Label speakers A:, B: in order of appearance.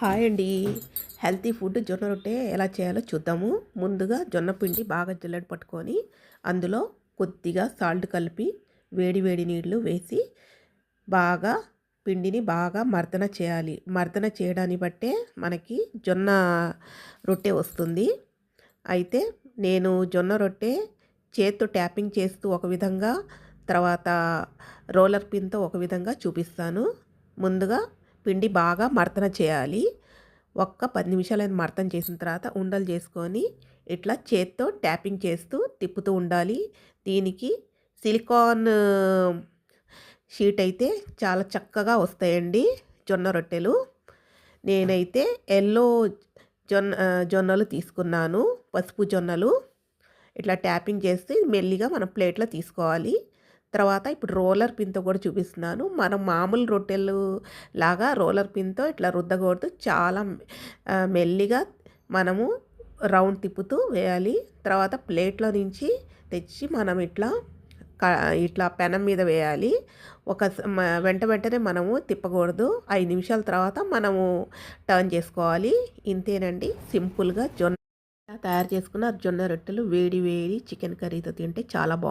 A: Hi అండి. Healthy food జొన్న రొట్టె ఎలా చేయాలో చూద్దాము. ముందుగా జొన్న పిండి బాగా జల్లెడ పట్టుకొని అందులో కొద్దిగా సాల్ట్ కలిపి వేడి వేడి నీళ్ళు వేసి బాగా పిండిని బాగా మర్దన చేయాలి. మర్దన చేయడాన్ని బట్టే మనకి జొన్న రొట్టె వస్తుంది. అయితే నేను జొన్న రొట్టె చేత్తో ట్యాపింగ్ చేస్తూ ఒక విధంగా తర్వాత రోలర్ పిన్తో ఒక విధంగా చూపిస్తాను. ముందుగా పిండి బాగా మర్తన చేయాలి. ఒక్క పది నిమిషాలైన మర్తన చేసిన తర్వాత ఉండలు చేసుకొని ఇట్లా చేత్తో ట్యాపింగ్ చేస్తూ తిప్పుతూ ఉండాలి. దీనికి సిలికాన్ షీట్ అయితే చాలా చక్కగా వస్తాయండి జొన్న రొట్టెలు. నేనైతే ఎల్లో జొన్న జొన్నలు తీసుకున్నాను పసుపు జొన్నలు. ఇట్లా ట్యాపింగ్ చేస్తే మెల్లిగా మనం ప్లేట్లో తీసుకోవాలి. తర్వాత ఇప్పుడు రోలర్ పిన్తో కూడా చూపిస్తున్నాను. మనం మామూలు రొట్టెలు లాగా రోలర్ పిన్తో ఇట్లా రుద్దకూడదు చాలా మెల్లిగా మనము రౌండ్ తిప్పుతూ వేయాలి. తర్వాత ప్లేట్లో నుంచి తెచ్చి మనం ఇట్లా ఇట్లా పెనం మీద వేయాలి. ఒక వెంట వెంటనే మనము తిప్పకూడదు. ఐదు నిమిషాల తర్వాత మనము టర్న్ చేసుకోవాలి. ఇంతేనండి. సింపుల్గా జొన్న తయారు చేసుకున్న జొన్న రొట్టెలు వేడి వేడి చికెన్ కర్రీతో తింటే చాలా బాగుంటుంది